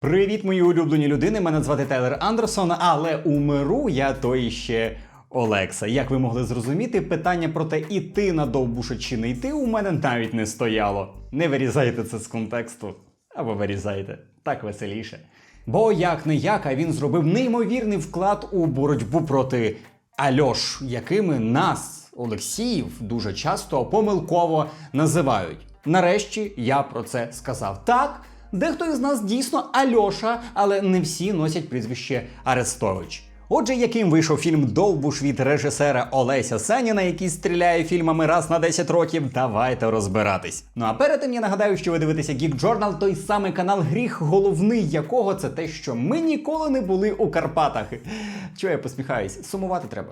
Привіт, мої улюблені людини. Мене звати Тейлер Андерсон, але у миру я той ще Олекса. Як ви могли зрозуміти, питання про те, іти на довбуша чи не йти, у мене навіть не стояло. Не вирізайте це з контексту. Або вирізайте. Так веселіше. Бо як не як, а він зробив неймовірний вклад у боротьбу проти Альош, якими нас, Олексіїв, дуже часто помилково називають. Нарешті я про це сказав. Так, дехто із нас дійсно Альоша, але не всі носять прізвище Арестович. Отже, яким вийшов фільм Довбуш від режисера Олеся Саніна, який стріляє фільмами раз на 10 років, давайте розбиратись. Ну а перед тим я нагадаю, що ви дивитеся Geek Journal, той самий канал Гріх, головний якого це те, що ми ніколи не були у Карпатах. Чого я посміхаюсь? Сумувати треба.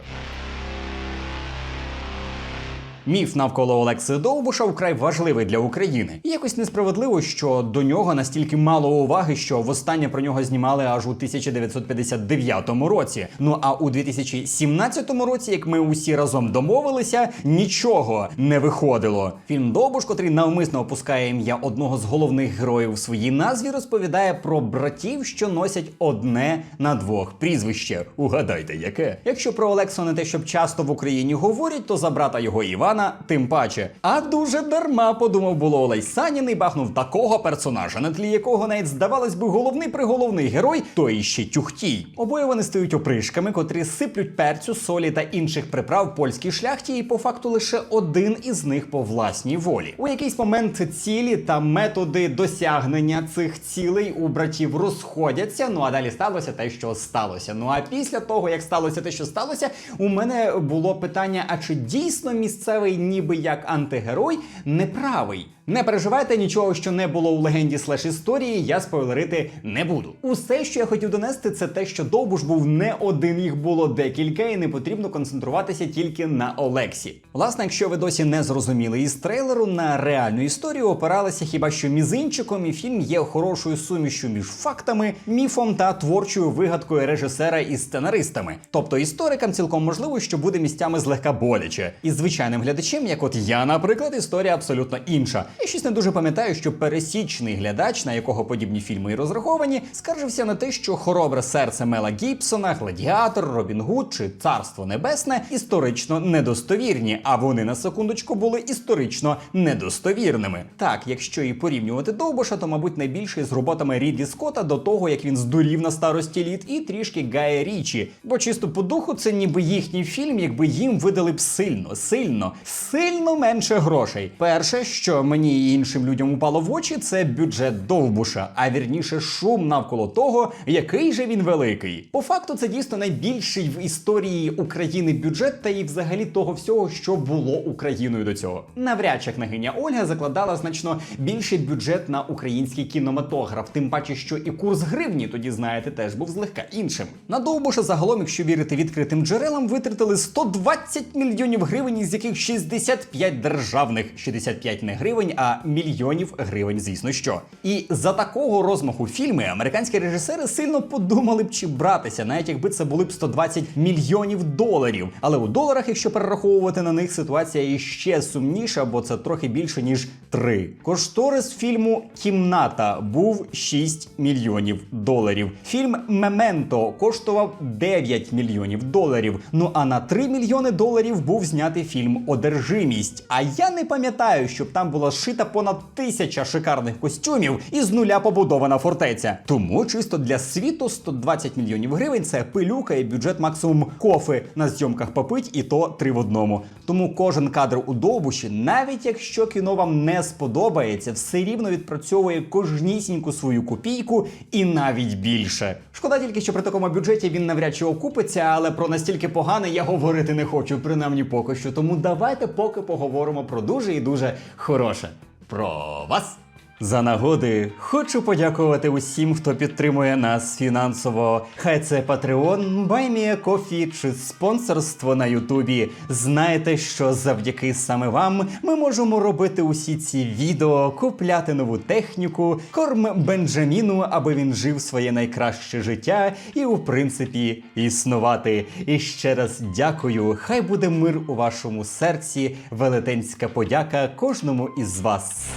Міф навколо Олекси Довбуша вкрай важливий для України. І якось несправедливо, що до нього настільки мало уваги, що востаннє про нього знімали аж у 1959 році. Ну а у 2017 році, як ми усі разом домовилися, нічого не виходило. Фільм Довбуш, котрий навмисно опускає ім'я одного з головних героїв у своїй назві, розповідає про братів, що носять одне на двох прізвище. Угадайте, яке? Якщо про Олексу не те, щоб часто в Україні говорять, то за брата його Івана тим паче. А дуже дарма подумав було Олесь Санін і бахнув такого персонажа, на тлі якого навіть здавалось би головний приголовний герой, то іще тюхтій. Обоє вони стають опришками, котрі сиплють перцю, солі та інших приправ польській шляхті, і по факту лише один із них по власній волі. У якийсь момент цілі та методи досягнення цих цілей у братів розходяться. Ну а далі сталося те, що сталося. Ну а після того, як сталося те, що сталося, у мене було питання: а чи дійсно місцевий, ніби як антигерой, неправий? Не переживайте нічого, що не було у легенді слеш історії, я спойлерити не буду. Усе, що я хотів донести, це те, що Довбуш був не один, їх було декілька, і не потрібно концентруватися тільки на Олексі. Власне, якщо ви досі не зрозуміли із трейлеру, на реальну історію опиралися хіба що мізинчиком, і фільм є хорошою сумішю між фактами, міфом та творчою вигадкою режисера із сценаристами. Тобто історикам цілком можливо, що буде місцями злегка боляче. І звичайним глядачем, як от я, наприклад, історія абсолютно інша. Я щось не дуже пам'ятаю, що пересічний глядач, на якого подібні фільми і розраховані, скаржився на те, що хоробре серце Мела Гібсона, Гладіатор, Робін Гуд чи Царство Небесне історично недостовірні, а вони на секундочку були історично недостовірними. Так, якщо і порівнювати Довбуша, то мабуть найбільше з роботами Рідлі Скотта до того, як він здурів на старості літ, і трішки Гая Річі. Бо чисто по духу це ніби їхній фільм, якби їм видали б сильно, сильно, сильно менше грошей. Перше, що мені і іншим людям упало в очі, це бюджет Довбуша, а вірніше шум навколо того, який же він великий. По факту, це дійсно найбільший в історії України бюджет та і взагалі того всього, що було Україною до цього. Навряд чи княгиня Ольга закладала значно більший бюджет на український кінематограф, тим паче, що і курс гривні тоді, знаєте, теж був злегка іншим. На Довбуша загалом, якщо вірити відкритим джерелам, витратили 120 мільйонів гривень, із яких 65 державних, 65 не гривень, а мільйонів гривень, звісно що. І за такого розмаху фільми американські режисери сильно подумали б, чи братися, навіть якби це були б 120 мільйонів доларів. Але у доларах, якщо перераховувати на них, ситуація іще сумніша, бо це трохи більше ніж 3. Кошторис фільму Кімната був 6 мільйонів доларів. Фільм Мементо коштував 9 мільйонів доларів. Ну а на 3 мільйони доларів був знятий фільм Одержимість. А я не пам'ятаю, щоб там була шита понад тисяча шикарних костюмів і з нуля побудована фортеця. Тому чисто для світу 120 мільйонів гривень це пилюка і бюджет максимум кофи на зйомках попить, і то три в одному. Тому кожен кадр у довбуші, навіть якщо кіно вам не сподобається, все рівно відпрацьовує кожнісіньку свою копійку і навіть більше. Шкода тільки, що при такому бюджеті він навряд чи окупиться, але про настільки погане я говорити не хочу, принаймні поки що. Тому давайте поки поговоримо про дуже і дуже хороше. Про вас. За нагоди хочу подякувати усім, хто підтримує нас фінансово. Хай це Patreon, Баймія Кофі чи спонсорство на Ютубі. Знаєте, що завдяки саме вам ми можемо робити усі ці відео, купляти нову техніку, корм Бенджаміну, аби він жив своє найкраще життя і, у принципі, існувати. І ще раз дякую. Хай буде мир у вашому серці, велетенська подяка кожному із вас.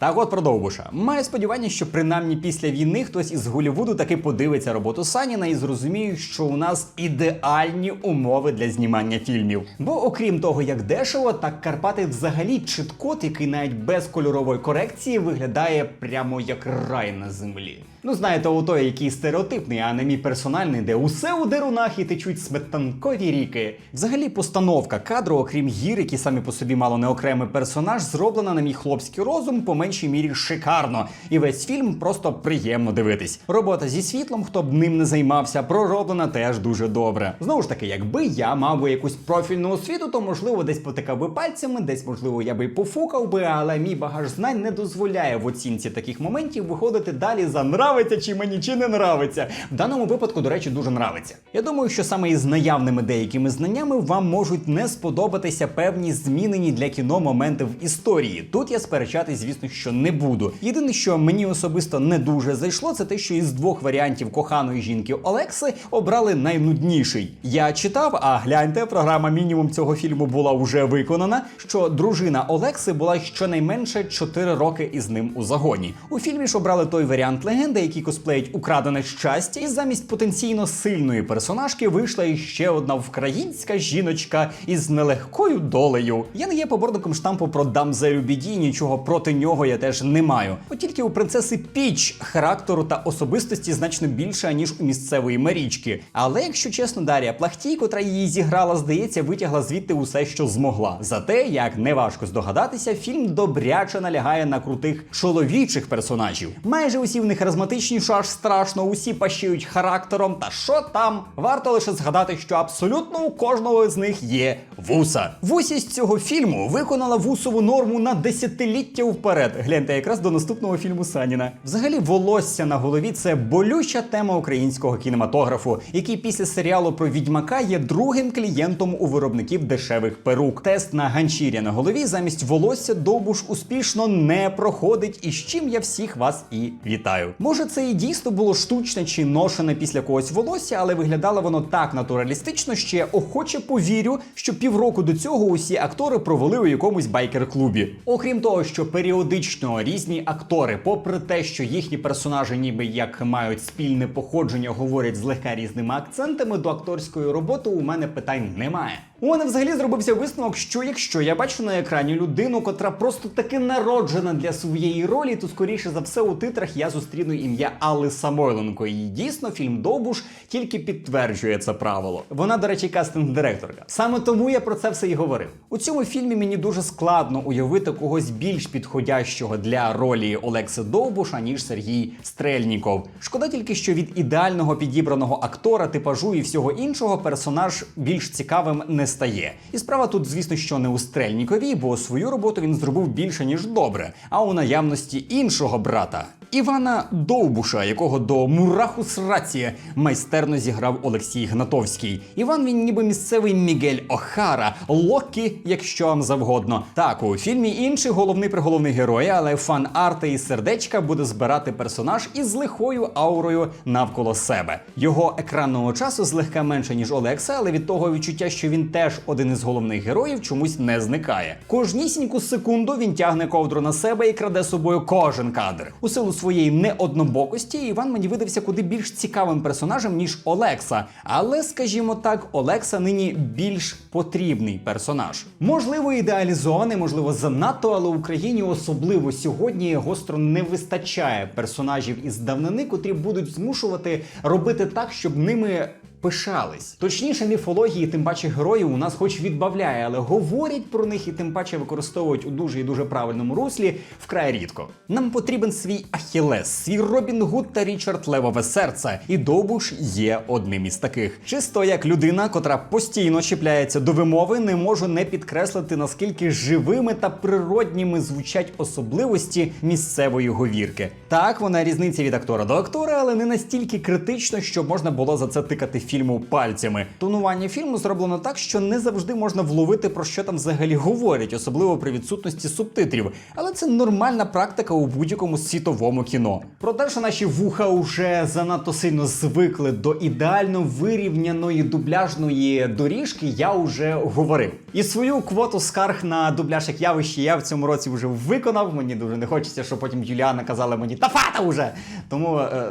Так от про Довбуша. Маю сподівання, що принаймні після війни хтось із Голлівуду таки подивиться роботу Саніна і зрозуміє, що у нас ідеальні умови для знімання фільмів. Бо окрім того, як дешево, так Карпати взагалі чіткот, який навіть без кольорової корекції виглядає прямо як рай на землі. Ну, знаєте, у той, який стереотипний, а не мій персональний, де усе у дерунах і течуть сметанкові ріки. Взагалі, постановка кадру, окрім гір, які самі по собі мало не окремий персонаж, зроблена на мій хлопський розум по меншій мірі шикарно. І весь фільм просто приємно дивитись. Робота зі світлом, хто б ним не займався, пророблена теж дуже добре. Знову ж таки, якби я мав би якусь профільну освіту, то можливо десь потикав би пальцями, десь можливо я би пофукав би, але мій багаж знань не дозволяє в оцінці таких моментів виходити далі за нравиться чи мені чи не нравиться. В даному випадку, до речі, дуже нравиться. Я думаю, що саме із наявними деякими знаннями вам можуть не сподобатися певні змінені для кіно моменти в історії. Тут я сперечатись, звісно, що не буду. Єдине, що мені особисто не дуже зайшло, це те, що із двох варіантів коханої жінки Олекси обрали найнудніший. Я читав, а гляньте, програма мінімум цього фільму була вже виконана. Що дружина Олекси була щонайменше 4 роки із ним у загоні. У фільмі ж обрали той варіант легенди, який косплеїть украдене щастя, і замість потенційно сильної персонажки вийшла іще одна українська жіночка із нелегкою долею. Я не є поборником штампу про дамзелю біді, нічого проти нього я теж не маю. От тільки у принцеси Піч характеру та особистості значно більше, ніж у місцевої Марічки. Але якщо чесно, Дар'я Плахтій, котра її зіграла, здається, витягла звідти усе, що змогла. Зате, як неважко здогадатися, фільм добряче налягає на крутих чоловічих персонажів. Майже усі в них харизматичні, що аж страшно, усі пащують характером. Та що там? Варто лише згадати, що абсолютно у кожного з них є вуса. Вусість цього фільму виконала вусову норму на десятиліття вперед. Гляньте якраз до наступного фільму Саніна. Взагалі, волосся на голові це болюча тема українського кінематографу, який після серіалу про відьмака є другим клієнтом у виробників дешевих перук. Тест на ганчір'я на голові замість волосся довбуш успішно не проходить, і з чим я всіх вас і вітаю. Може, це і дійсно було штучне чи ношене після когось волосся, але виглядало воно так натуралістично, що я охоче повірю, що півроку до цього усі актори провели у якомусь байкер-клубі. Окрім того, що періодично різні актори, попри те, що їхні персонажі ніби як мають спільне походження, говорять злегка різними акцентами, до акторської роботи у мене питань немає. У мене взагалі зробився висновок, що якщо я бачу на екрані людину, котра просто таки народжена для своєї ролі, то скоріше за все у титрах я зустріну ім'я Алли Самойленко. І дійсно фільм Довбуш тільки підтверджує це правило. Вона, до речі, кастинг-директорка. Саме тому я про це все і говорив. У цьому фільмі мені дуже складно уявити когось більш підходящого для ролі Олекси Довбуша, ніж Сергій Стрельніков. Шкода тільки, що від ідеального підібраного актора, типажу і всього іншого персонаж більш цікавим не стає. І справа тут, звісно, що не у Стрельнікові, бо свою роботу він зробив більше ніж добре, а у наявності іншого брата. Івана Довбуша, якого до мураху сраці майстерно зіграв Олексій Гнатовський. Іван він ніби місцевий Мігель Охара, Локі, якщо вам завгодно. Так, у фільмі інший головний приголовний герой, але фан арти і сердечка буде збирати персонаж із лихою аурою навколо себе. Його екранного часу злегка менше ніж Олекса, але від того відчуття, що він теж один із головних героїв, чомусь не зникає. Кожнісіньку секунду він тягне ковдру на себе і краде собою кожен кадр. У силу своєї неоднобокості Іван мені видався куди більш цікавим персонажем, ніж Олекса. Але, скажімо так, Олекса нині більш потрібний персонаж. Можливо, ідеалізований, можливо, занадто, але Україні особливо сьогодні гостро не вистачає персонажів із давнини, котрі будуть змушувати робити так, щоб ними пишались. Точніше, міфології, тим паче героїв у нас хоч відбавляє, але говорять про них і тим паче використовують у дуже і дуже правильному руслі вкрай рідко. Нам потрібен свій Ахілес, свій Робін Гуд та Річард Левове серце, і Довбуш є одним із таких. Чисто як людина, котра постійно чіпляється до вимови, не можу не підкреслити наскільки живими та природніми звучать особливості місцевої говірки. Так, вона різниця від актора до актора, але не настільки критично, щоб можна було за це тикати фільму пальцями. Тонування фільму зроблено так, що не завжди можна вловити про що там взагалі говорять, особливо при відсутності субтитрів. Але це нормальна практика у будь-якому світовому кіно. Про те, що наші вуха вже занадто сильно звикли до ідеально вирівняної дубляжної доріжки, я вже говорив. І свою квоту скарг на дубляж як явище я в цьому році вже виконав. Мені дуже не хочеться, щоб потім Юліана казала мені та фата уже. Тому е,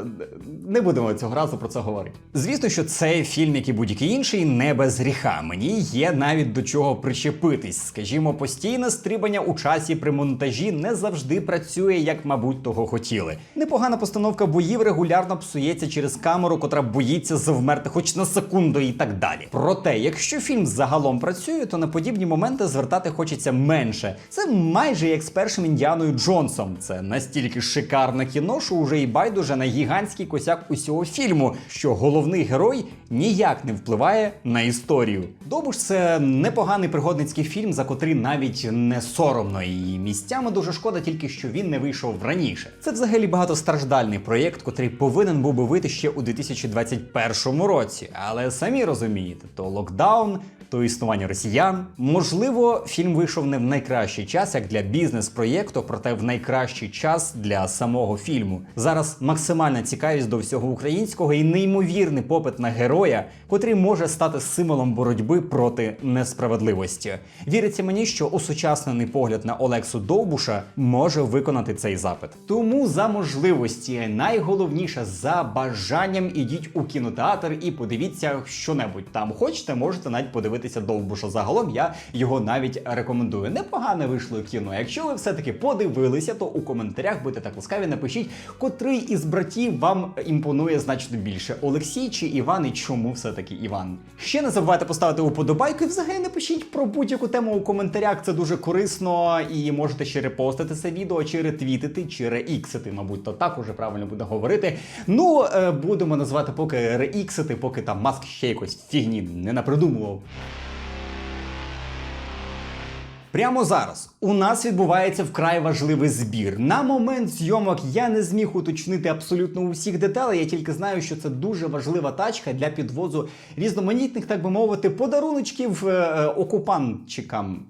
не будемо цього разу про це говорити. Звісно, що цей фільм, як і будь-який інший, не без гріха. Мені є навіть до чого причепитись. Скажімо, постійне стрибання у часі при монтажі не завжди працює, як, мабуть, того хотіли. Непогана постановка боїв регулярно псується через камеру, котра боїться завмерти хоч на секунду і так далі. Проте, якщо фільм загалом працює, то на подібні моменти звертати хочеться менше. Це майже як з першим індіаною Джонсом. Це настільки шикарне кіно, що уже і байдуже на гігантський косяк усього фільму, що головний герой ніяк не впливає на історію. Добуш це непоганий пригодницький фільм, за котрий навіть не соромно, і місцями дуже шкода, тільки що він не вийшов раніше. Це взагалі багатостраждальний проєкт, котрий повинен був би вийти ще у 2021 році. Але самі розумієте, то локдаун. То існування росіян. Можливо, фільм вийшов не в найкращий час, як для бізнес-проєкту, проте в найкращий час для самого фільму. Зараз максимальна цікавість до всього українського і неймовірний попит на героя, котрий може стати символом боротьби проти несправедливості. Віриться мені, що усучаснений погляд на Олексу Довбуша може виконати цей запит. Тому за можливості, найголовніше за бажанням ідіть у кінотеатр і подивіться що-небудь там. Хочете, можете навіть подивитися Довбуша. Загалом я його навіть рекомендую. Непогане вийшло кіно. Якщо ви все-таки подивилися, то у коментарях будьте так ласкаві, напишіть, котрий із братів вам імпонує значно більше: Олексій чи Іван, чому все-таки Іван. Ще не забувайте поставити уподобайку і взагалі напишіть про будь-яку тему у коментарях. Це дуже корисно, і можете ще репостити це відео, чи ретвітити, чи реіксити, мабуть, то так уже правильно буде говорити. Ну, е, будемо називати поки реіксити, поки там маск ще якось фігні не напридумував. Прямо зараз у нас відбувається вкрай важливий збір. На момент зйомок я не зміг уточнити абсолютно усіх деталей. Я тільки знаю, що це дуже важлива тачка для підвозу різноманітних, так би мовити, подаруночків е, е, окупантчикам.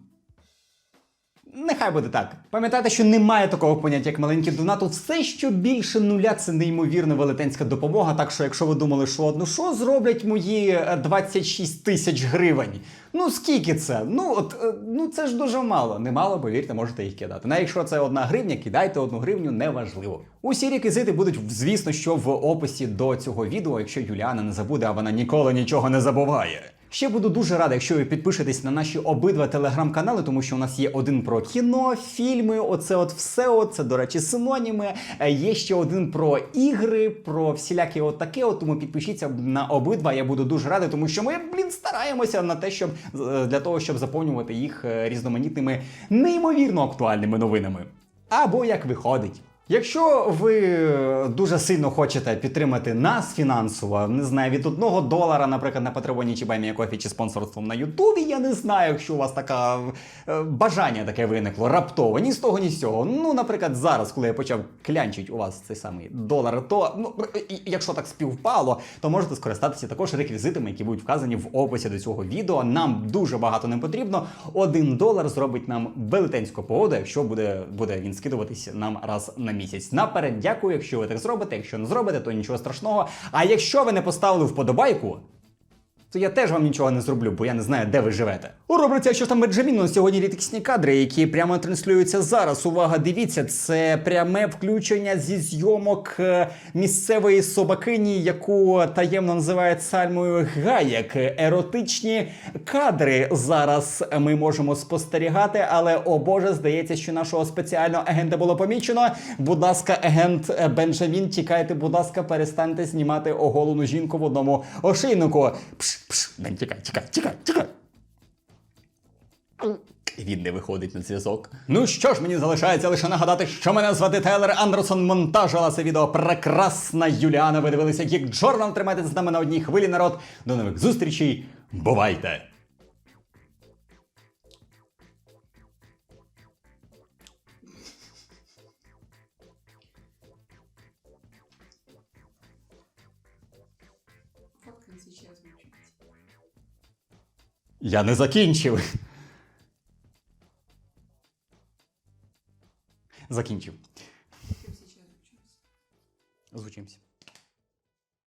Нехай буде так. Пам'ятайте, що немає такого поняття, як маленький донат. Все, що більше нуля, це неймовірно велетенська допомога. Так що, якщо ви думали, що одну що зроблять мої е, 26 тисяч гривень. Ну скільки це? Ну от е, ну це ж дуже мало. Немало, повірте, можете їх кидати. На якщо це одна гривня, кидайте одну гривню, неважливо. Усі реквізити будуть, звісно, що в описі до цього відео, якщо Юліана не забуде, а вона ніколи нічого не забуває. Ще буду дуже радий, якщо ви підпишетесь на наші обидва телеграм-канали, тому що у нас є один про кіно, фільми, оце от все, це, до речі, синоніми. Е, Є ще один про ігри, про всілякі от. От тому підпишіться на обидва. Я буду дуже радий, тому що ми, блін, стараємося на те, щоб е, для того, щоб заповнювати їх е, різноманітними неймовірно актуальними новинами. Або як виходить. Якщо ви дуже сильно хочете підтримати нас фінансово, не знаю, від одного долара, наприклад, на Патреоні чи Баймія Кофі, чи спонсорством на Ютубі, я не знаю, якщо у вас таке бажання таке виникло раптово, ні з того, ні з цього. Ну, наприклад, зараз, коли я почав клянчить у вас цей самий долар, то ну, якщо так співпало, то можете скористатися також реквізитами, які будуть вказані в описі до цього відео. Нам дуже багато не потрібно. Один долар зробить нам велетенську погоду, якщо буде, буде він скидуватись нам раз на місяць. Наперед, дякую, якщо ви так зробите. Якщо не зробите, то нічого страшного. А якщо ви не поставили вподобайку, то я теж вам нічого не зроблю, бо я не знаю, де ви живете. У рубриці, що там Беджаміно сьогодні рідкісні кадри, які прямо транслюються зараз. Увага, дивіться, це пряме включення зі зйомок е, місцевої собакині, яку таємно називають Сальмою Гаєк. Еротичні кадри зараз ми можемо спостерігати, але о Боже, здається, що нашого спеціального агента було помічено. Будь ласка, агент е, Бенджамін, тікайте, будь ласка, перестаньте знімати оголену жінку в одному ошейнику. Пш, Бен, тікай, тікай, тікай, тікай. Він не виходить на зв'язок. Ну що ж, мені залишається лише нагадати, що мене звати Тейлер Андерсон. Монтажила це відео прекрасна Юліана. Ви дивилися як Джорнал. тримайтесь з нами на одній хвилі, народ. До нових зустрічей. Бувайте! Я не закінчив. Закінчив. Кем? Звучимся.